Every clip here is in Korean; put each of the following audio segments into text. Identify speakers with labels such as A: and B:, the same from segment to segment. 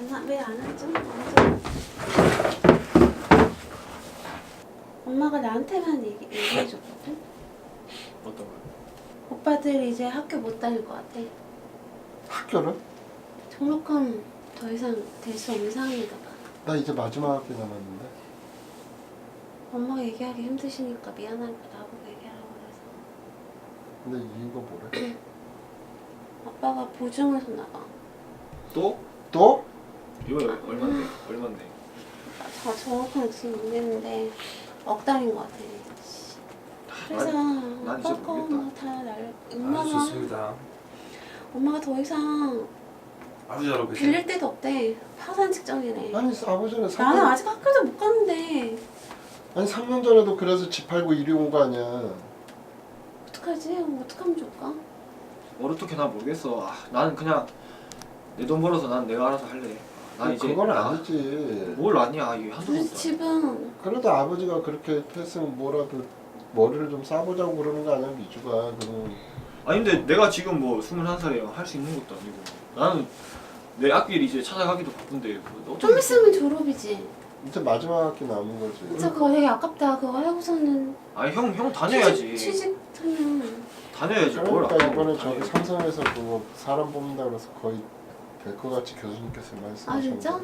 A: 왜안 하죠? 완전. 엄마가 나한테만 얘기, 얘기해줬거든.
B: 어떤 거요?
A: 오빠들 이제 학교 못 다닐 것 같아.
C: 학교를?
A: 등록하면 더 이상 될 수 없는 상황인가 봐.
C: 나 이제 마지막 학기 남았는데
A: 엄마가 얘기하기 힘드시니까 미안하니까 나보고 얘기하라고 그래서.
C: 근데 이유가 뭐래?
A: 아빠가 보증을 줬나 봐.
B: 또?
C: 또?
B: 이거 얼마인데? 얼마인데?
A: 저 정확한 액수는 모르겠는데 억 달인 것 같아. 씨. 그래서
B: 난- 난 이제
A: 아빠 거
B: 모르겠다.
A: 뭐다 날.
D: 아주
A: 엄마가
D: 좋습니다.
A: 엄마가 더 이상
D: 아주 잘하고 계세요.
A: 빌릴 데도 없대. 파산 직전이네.
C: 아니 아버지는 3년,
A: 나는 아직 학교도 못 갔는데
C: 아니 3년 전에도 그래서 집 팔고 이리 온 거 아니야
A: 어떡하지? 그럼 어떡하면 좋을까?
B: 뭘 어떻게 나 모르겠어. 아, 나는 그냥 내 돈 벌어서 난 내가 알아서 할래. 난 이제
C: 그건
B: 나-
C: 아니지
B: 뭘 아니야 이게 한두
A: 우리.
B: 아니야.
A: 집은
C: 그래도 아버지가 그렇게 했으면 뭐라도 머리를 좀 싸보자고 그러는 거 아니야 미주가 그는
B: 아니 근데 내가 지금 뭐 21살이야 할 수 있는 것도 아니고 나는 내 앞길 이제 찾아가기도 바쁜데 뭐 어떻게
A: 좀 있으면 졸업이지.
C: 이제 마지막 학기 남은 거지
A: 진짜 그거 되게 아깝다. 그거 하고서는
B: 아니 형 형 다녀야지.
A: 취직, 취직하면
B: 다녀야지 뭘
C: 그러니까
B: 아까워.
C: 이번에 저기
B: 다녀야지.
C: 삼성에서 그거 사람 뽑는다 그래서 거의 될 것 같이 교수님께서 말씀하셨는데
A: 아 진짜?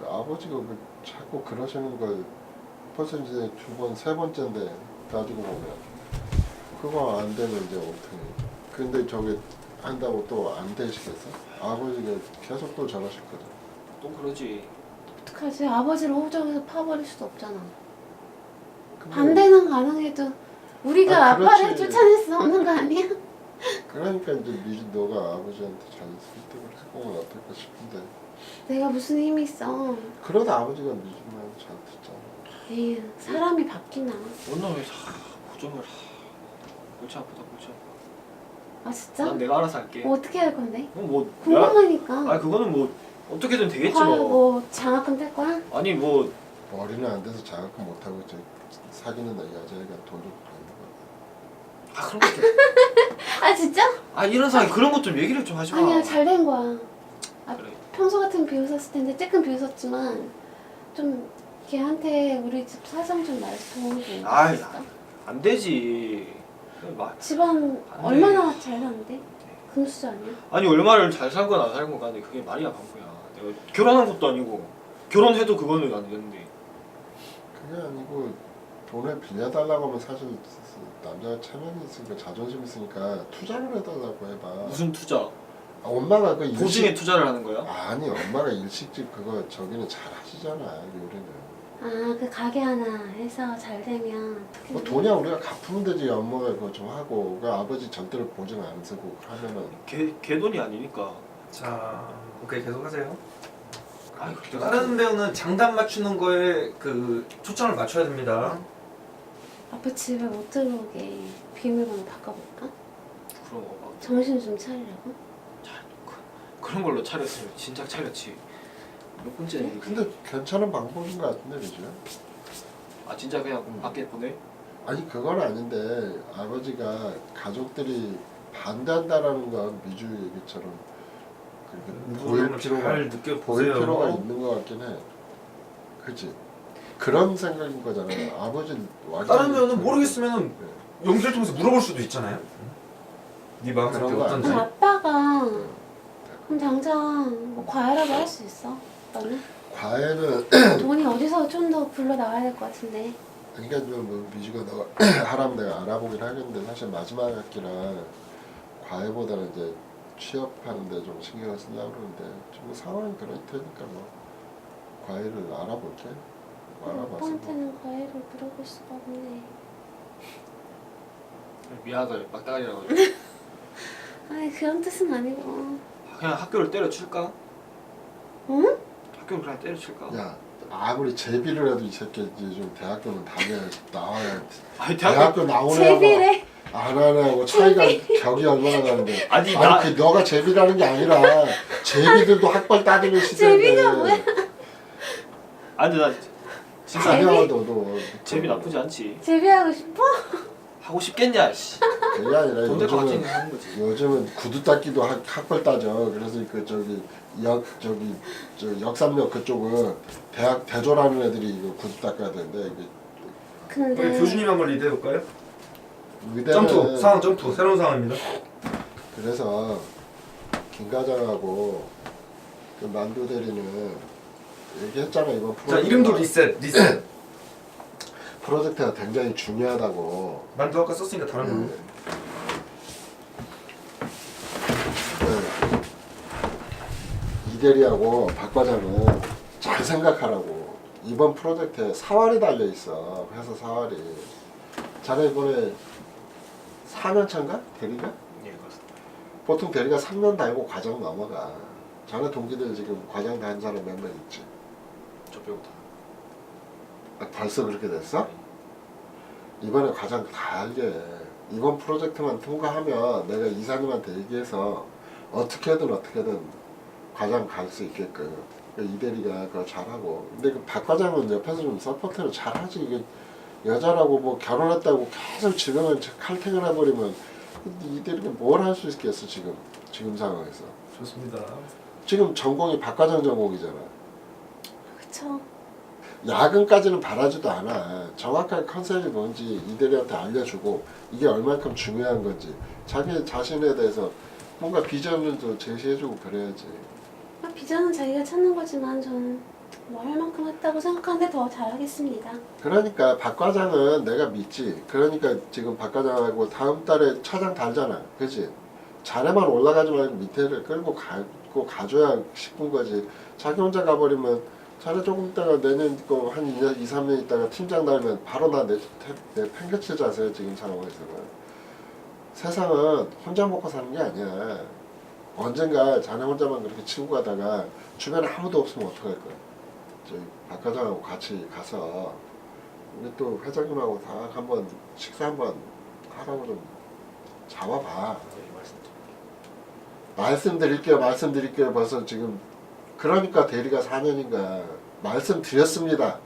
C: 그 아버지가 그 자꾸 그러시는 걸 벌써 이제 두 번 세 번째인데 따지고 보면 그거 안 되면 이제 어떻게 근데 저기 한다고 또 안 되시겠어? 아버지가 계속 또 저러셨거든
B: 또 그러지.
A: 어떡하지? 아버지를 호적에서 파버릴 수도 없잖아.
C: 근데
A: 반대는 가능해도 우리가
C: 아,
A: 아, 빠를
C: 그렇지.
A: 쫓아낼 수 없는 거 아니야?
C: 그러니까 이제 미리 너가 아버지한테 잘 설득을 해보면 어떨까 싶은데
A: 내가 무슨 힘이 있어?
C: 그러다 아버지가 미리 말잘 듣잖아
A: 에휴 사람이 바뀌나?
B: 원놈이 다 고정을 하, 골치 아프다 골치 아파.
A: 아 진짜?
B: 난 내가 알아서 할게.
A: 뭐 어떻게 할 건데?
B: 뭐, 뭐 내가
A: 궁금하니까.
B: 아 그거는 뭐 어떻게든 되겠지
A: 과-
B: 뭐.
A: 뭐 장학금 뗄 거야?
B: 아니 뭐
C: 머리는 안 돼서 자각금 못하고 저 사귀는 여자애가 돈을
B: 아 그런 것 좀.
A: 아 진짜?
B: 아 이런 상황 그런 것 좀 얘기를 좀 하지 마.
A: 아니야 잘 된 거야. 아,
B: 그래.
A: 평소 같으면 비웃었을 텐데 조금 비웃었지만 좀 걔한테 우리 집 사정 좀 말해서 도움이 좀
B: 아이,
A: 됐어.
B: 안 되지.
A: 집안
B: 안 돼.
A: 얼마나 잘 사는데? 금수저 아니야?
B: 아니 얼마를 잘 살건 안 살건 간에 그게 말이야 방구야. 내가 결혼한 것도 아니고 결혼해도 그거는 안 되는데.
C: 그게 아니고 돈을 빌려달라고 하면 사실 남자가 체면이 있으니까 자존심 있으니까 투자를 해달라고 해봐
B: 무슨 투자?
C: 아, 엄마가 그
B: 보증에 투자를 하는 거야?
C: 아니 엄마가 일식집 그거 저기는 잘 하시잖아 요리는
A: 아 그 가게 하나 해서 잘 되면
C: 뭐
A: 돼?
C: 돈이야 우리가 갚으면 되지 엄마가 그거 좀 하고 그 아버지 절대로 보증 안 쓰고 하면은
B: 개, 개 돈이 아니니까.
D: 자, 오케이 계속하세요.
B: 아이 그때
D: 다른 배우는 장단 맞추는 거에 그 초점을 맞춰야 됩니다.
A: 아빠 집에 못 들어오게 비밀번호 바꿔볼까?
B: 그런 거 봐.
A: 정신 좀 차리라고?
B: 그, 그런 걸로 차렸으면 진작 차렸지. 몇 번째 얘기.
C: 근데 괜찮은 방법인 것 같은데 그죠?
B: 아 진짜 그냥
C: 음.
B: 밖에 보내?
C: 아니 그건 아닌데 아버지가 가족들이 반대한다라는 건 미주 얘기처럼 그렇게 보일
D: 누구를
C: 필요가
D: 잘
C: 보일
D: 느껴보세요.
C: 필요가 있는 것 같긴 해. 그치? 그런 생각인 거잖아요. 아버지 완전히 그-
D: 모르겠으면은
C: 네.
D: 연기를 통해서 물어볼 수도 있잖아요. 네 마음
C: 그런
D: 상태
C: 거
D: 어떤지.
A: 그럼 아빠가 그럼 당장 뭐 과외라도 할수 있어? 아빠는?
C: 과외는
A: 돈이 어디서 좀 더 불러 나와야 될 것 같은데
C: 그러니까 뭐 미주가 너 하라면 내가 알아보긴 하겠는데 사실 마지막 학기라 과외보다는 이제 취업하는데 좀 신경을 쓰려고 그러는데 지금 상황이 그럴 테니까 뭐 과외를 알아볼게.
A: 오빠한테는 과외를 물어볼 수가 없네
B: 미안하다 막다가리라고.
A: 아니 그런 뜻은 아니고
B: 그냥 학교를 때려칠까?
A: 응?
B: 학교를 그냥 때려칠까?
C: 야 아무리 제비를 해도 이 새끼 이제 좀 대학교는 다녀야 나와야
B: 아니 대학교
C: 대학교 나오는
A: 제비래
C: 안 하냐고 차이가 격이 얼마나 나는데
B: 아니 나
C: 아니 그 너가 제비라는 게 아니라 제비들도 학벌 따지는 시대인데
A: 제비가 뭐야?
B: 아니 나 진짜
C: 다녀 너도
B: 재미 나쁘지 않지.
A: 제비하고 싶어?
B: 하고 싶겠냐 씨.
C: 그게 아니라
B: 돈
C: 요즘은
B: 하는 거지.
C: 요즘은 구두 닦기도 학, 학벌 따져. 그래서 그 저기 역 저기 저 역삼역 그쪽은 대학 대졸하는 애들이 이거 구두 닦아야 되는데 이게
A: 근데
D: 우리 교수님 한번 리드 해 볼까요?
C: 의대는
D: 점프 상황 점프 새로운 상황입니다.
C: 그래서 김 과장하고 그 만두 대리는 얘기했잖아 이번
D: 자
C: 프로젝트
D: 이름도 리셋 리셋.
C: 프로젝트가 굉장히 중요하다고.
D: 만두 아까 썼으니까 다른 걸로.
C: 네. 네. 이대리하고 박 과장은 잘 생각하라고 이번 프로젝트에 사활이 달려 있어 회사 사활이 자네 이번에 4년 차인가 대리가
B: 예, 그렇습니다.
C: 보통 대리가 3년 달고 과장 넘어가 자네 동기들 지금 과장 단 사람 몇 명 있지
B: 저 빼고 다.
C: 아, 벌써 그렇게 됐어? 이번에 과장 다 알게 이번 프로젝트만 통과하면 내가 이사님한테 얘기해서 어떻게든 어떻게든 과장 갈 수 있게끔 그러니까 이대리가 그걸 잘하고 근데 그박 과장은 옆에서 좀 서포트를 잘하지 이게 여자라고 뭐 결혼했다고 계속 지금은 칼퇴근 해버리면 이 대리가 뭘 할 수 있겠어 지금 지금 상황에서
D: 좋습니다.
C: 지금 전공이 박 과장 전공이잖아
A: 그쵸.
C: 야근까지는 바라지도 않아. 정확하게 컨셉이 뭔지 이대리한테 알려주고 이게 얼만큼 중요한 건지 자기 자신에 대해서 뭔가 비전을 좀 제시해주고 그래야지.
A: 아, 비전은 자기가 찾는 거지만 저는 뭐 할 만큼 했다고 생각하는데 더 잘하겠습니다.
C: 그러니까 박 과장은 내가 믿지. 그러니까 지금 박 과장하고 다음 달에 차장 달잖아. 그지? 자네만 올라가지 말고 밑에를 끌고 가고 가줘야 싶은 거지. 자기 혼자 가버리면 자네 조금 있다가 내년 거한 2년, 2, 3년 있다가 팀장 달면 바로 나내 내 팽개칠 자세야 지금 상황에서는. 세상은 혼자 먹고 사는 게 아니야. 언젠가 자네 혼자만 그렇게 치고 가다가 주변에 아무도 없으면 어떡할 거야. 저희 박 과장하고 같이 가서 우리 또 회장님하고 다 한번 식사 한번 하라고 좀 잡아봐.
B: 예, 말씀드릴게요.
C: 말씀드릴게요, 말씀드릴게요. 벌써 지금 그러니까 대리가 4년인가 말씀드렸습니다.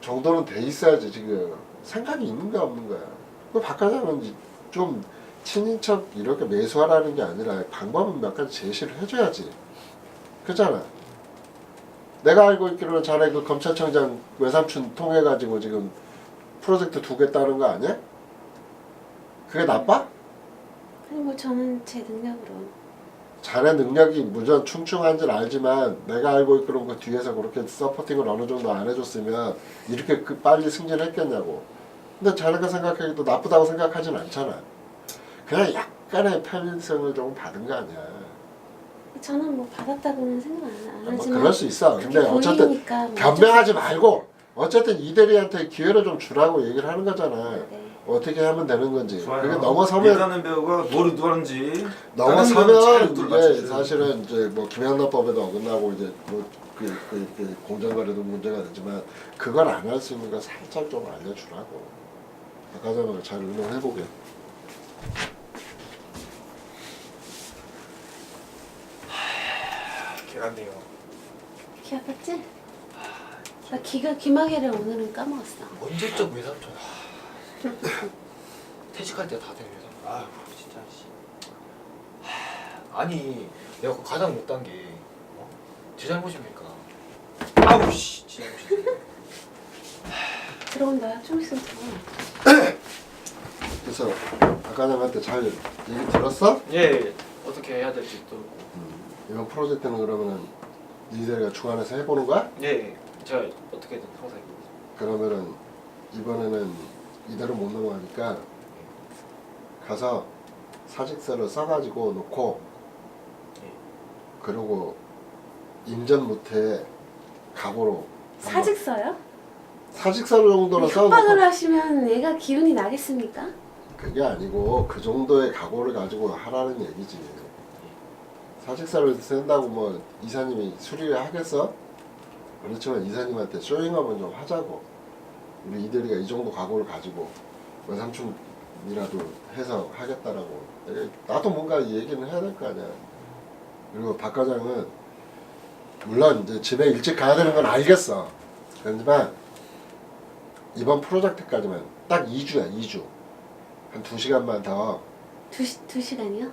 C: 정도는 돼 있어야지 지금 생각이 있는가 없는 거야. 그박 과장은 좀 친인척 이렇게 매수하라는 게 아니라 방법은 몇 가지 제시를 해줘야지. 그잖아. 내가 알고 있기로는 자네 그 검찰청장 외삼촌 통해 가지고 지금 프로젝트 두 개 따는 거 아니야? 그게 나빠?
A: 아니 뭐 저는 제 능력으로
C: 자네 능력이 무전 충충한 줄 알지만 내가 알고 있기로는 그 뒤에서 그렇게 서포팅을 어느 정도 안 해줬으면 이렇게 그 빨리 승진했겠냐고. 근데 자네가 생각하기도 나쁘다고 생각하진 않잖아. 그냥 약간의 편의성을 조금 받은 거 아니야.
A: 저는 뭐 받았다고는 생각 안, 안
C: 뭐
A: 하지만
C: 그럴 수 있어. 근데
A: 그게
C: 어쨌든
A: 보이니까 뭐
C: 변명하지 말고 어쨌든 이대리한테 기회를 좀 주라고 얘기를 하는 거잖아.
A: 네.
C: 어떻게 하면 되는 건지.
D: 좋아요.
C: 그게 넘어서면
D: 일하는 배우가 뭘 의도하는지
C: 넘어서면 이게 사실은 이제 뭐 김영란법에도 어긋나고 이제 뭐 그, 그, 그 공정거래도 문제가 되지만 그걸 안 할 수 있는 거 살짝 좀 알려주라고. 아까 전에 잘 의논해보게.
B: 계란네요.
A: 기 아팠지? 나 기가 기마개를 오늘은 까먹었어.
B: 언제적 외삼촌. 하, 퇴직할 때다된 외삼촌. 아휴 진짜 씨. 하, 아니 내가 그 가장 못한 게 어? 제 잘못입니까? 아우 씨, 제 잘못이지.
A: 들어온다. 좀 있으면 들어와.
C: 그래서 아까 전한테 잘 얘기 들었어?
B: 예, 어떻게 해야 될지 또.
C: 이번 프로젝트는 그러면은 이대리가 주관해서 해보는 거야?
B: 예, 제가 어떻게든 항상
C: 그러면은 이번에는 이대로 못 넘어가니까 가서 사직서를 써가지고 놓고 그리고 임전 무태 각오로 한번
A: 사직서요?
C: 사직서
A: 협박을
C: 써놓고
A: 하시면 얘가 기운이 나겠습니까?
C: 그게 아니고 그 정도의 각오를 가지고 하라는 얘기지 사직서를 쓴다고 뭐 이사님이 수리를 하겠어? 그렇지만 이사님한테 쇼잉업은 좀 하자고 우리 이대리가 이 정도 각오를 가지고 외삼촌이라도 해서 하겠다라고 나도 뭔가 얘기는 해야 될 거 아니야 그리고 박 과장은 물론 이제 집에 일찍 가야 되는 건 알겠어 그렇지만 이번 프로젝트까지만 딱 2주야 2주 한두 시간만 더
A: 두, 시, 두 시간이요?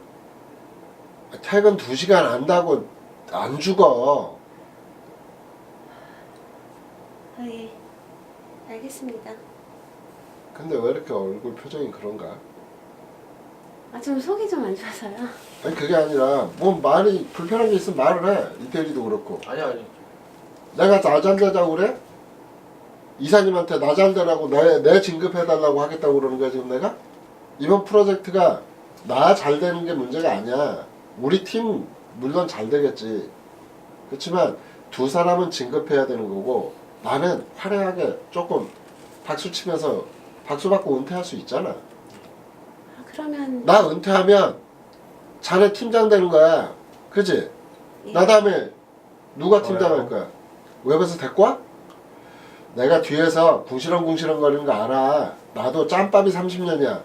C: 퇴근 두 시간 안다고 안 죽어.
A: 아, 예. 알겠습니다.
C: 근데 왜 이렇게 얼굴 표정이 그런가?
A: 아, 좀 속이 좀 안 좋아서요.
C: 아니 그게 아니라 뭐 말이 불편한 게 있으면 말을 해. 이태리도 그렇고.
B: 아니 아니
C: 내가 나잘 되자고 그래? 이사님한테 나잘 되라고 내, 내 진급해달라고 하겠다고 그러는 거야 지금 내가? 이번 프로젝트가 나 잘 되는 게 문제가 아니야 우리 팀 물론 잘 되겠지 그렇지만 두 사람은 진급해야 되는 거고 나는 화려하게 조금 박수 치면서 박수 받고 은퇴할 수 있잖아
A: 아, 그러면
C: 나 은퇴하면 자네 팀장 되는 거야 그지?
A: 예.
C: 나 다음에 누가 팀장. 할 거야? 웹에서 데리고 와? 내가 뒤에서 궁시렁궁시렁 거리는 거 알아. 나도 짬밥이 30년이야.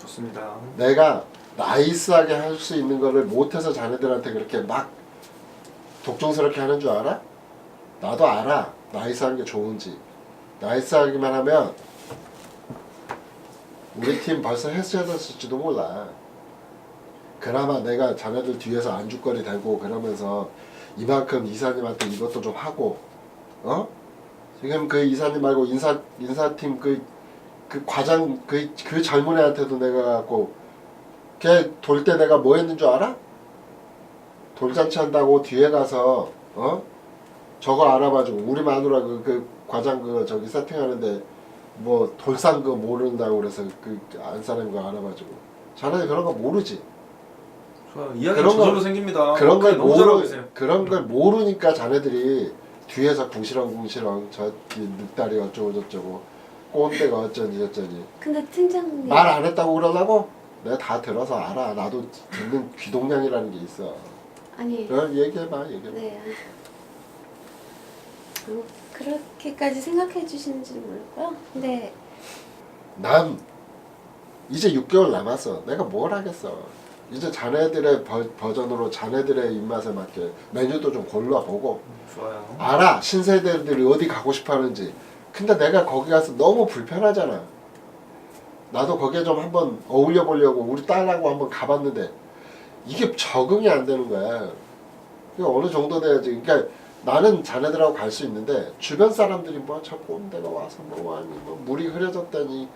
D: 좋습니다.
C: 내가 나이스하게 할 수 있는 거를 못해서 자네들한테 그렇게 막 독종스럽게 하는 줄 알아? 나도 알아. 나이스한 게 좋은지. 나이스하기만 하면 우리 팀 벌써 해체했을지도 몰라. 그나마 내가 자네들 뒤에서 안주거리 대고 그러면서 이만큼 이사님한테 이것도 좀 하고 어? 지금 그 이사님 말고 인사 인사팀 그 그 과장 그, 그 젊은 애한테도 내가 갖고 걔 돌 때 내가 뭐 했는 줄 알아? 돌잔치 한다고 뒤에 가서 어? 저거 알아봐주고 우리 마누라 그, 그 과장 그 저기 세팅하는데 뭐 돌산 거 모른다고 그래서 그 안 사는 거 알아봐주고 자네 그런 거 모르지
D: 좋아요. 이야기
C: 그런
D: 저절로
C: 거-
D: 생깁니다.
C: 그런 걸
D: 너무 잘하고
C: 모르
D: 계세요.
C: 그런 걸 모르니까 자네들이 뒤에서 궁시렁궁시렁 저 늑다리 어쩌고 저쩌고 꼰대가 어쩌니 저쩌니
A: 근데 팀장님
C: 말 안 했다고 그러려고? 내가 다 들어서 알아. 나도 듣는 귀동량이라는 게 있어.
A: 아니
C: 그럼 얘기해봐, 얘기해봐.
A: 네 아, 뭐 그렇게까지 생각해 주시는지는 몰랐고요. 근데
C: 난 이제 6개월 남았어. 내가 뭘 하겠어. 이제 자네들의 버, 버전으로 자네들의 입맛에 맞게 메뉴도 좀 골라보고
D: 좋아요.
C: 알아 신세대들이 어디 가고 싶어하는지 근데 내가 거기 가서 너무 불편하잖아 나도 거기에 좀 한번 어울려 보려고 우리 딸하고 한번 가봤는데 이게 적응이 안 되는 거야 이게 어느 정도 돼야지 그러니까 나는 자네들하고 갈 수 있는데 주변 사람들이 뭐 저 꼰대가 와서 뭐 아니 뭐 물이 흐려졌다니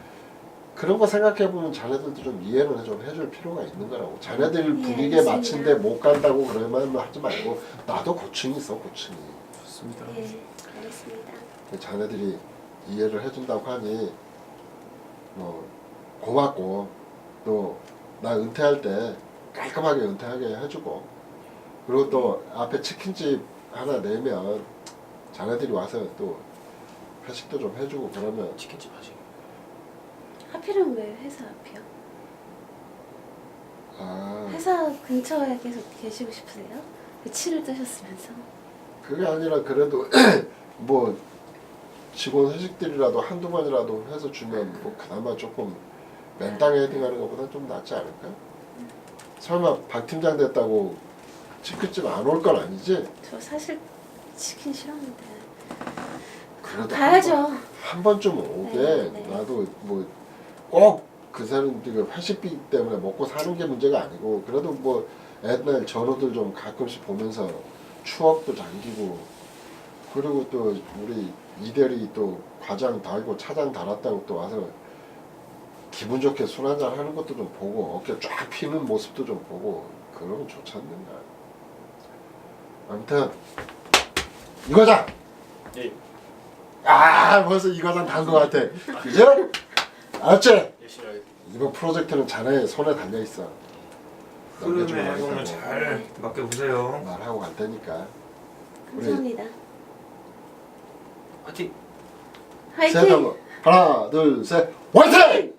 C: 그런 거 생각해 보면 자네들도 좀 이해는 좀 해줄 필요가 있는 거라고 자네들
A: 예,
C: 분위기에
A: 알겠습니다.
C: 맞춘데 못 간다고 그러면 하지 말고 나도 고충이 있어 고충이
D: 좋습니다.
A: 예 알겠습니다.
C: 자네들이 이해를 해준다고 하니 뭐 고맙고 또 나 은퇴할 때 깔끔하게 은퇴하게 해주고 그리고 또 앞에 치킨집 하나 내면 자네들이 와서 또 회식도 좀 해주고 그러면
B: 치킨집 하시
A: 하필은 왜 회사 앞이요?
C: 아
A: 회사 근처에 계속 계시고 싶으세요? 치를 뜨셨으면서
C: 그게 아니라 그래도 뭐 직원 회식들이라도 한두 번이라도 해서 주면 뭐 그나마 조금 맨땅에 헤딩하는 것보다 좀 낫지 않을까? 설마 박 팀장 됐다고 치킨집 안 올 건 아니지?
A: 저 사실 치킨 싫었는데
C: 그래도
A: 가야죠.
C: 한, 번, 번쯤 오게
A: 네, 네.
C: 나도 뭐 꼭 그 사람들 회식비 때문에 먹고 사는 게 문제가 아니고 그래도 뭐 옛날 전우들 좀 가끔씩 보면서 추억도 잠기고 그리고 또 우리 이대리 또 과장 달고 차장 달았다고 또 와서 기분 좋게 술 한잔 하는 것도 좀 보고 어깨 쫙 피는 모습도 좀 보고 그러면 좋지 않는가 아무튼 이거자 예아 벌써 이거장 단것 같아 그죠? 알았지?
B: 열심히 하겠습니다
C: 이번 프로젝트는 자네 손에 달려 있어
D: 흐름의 행동을 잘 맡겨보세요.
C: 말하고 갈 테니까
A: 감사합니다.
B: 화이팅
C: 셋
A: 화이팅!
C: 하나 둘 셋 화이팅!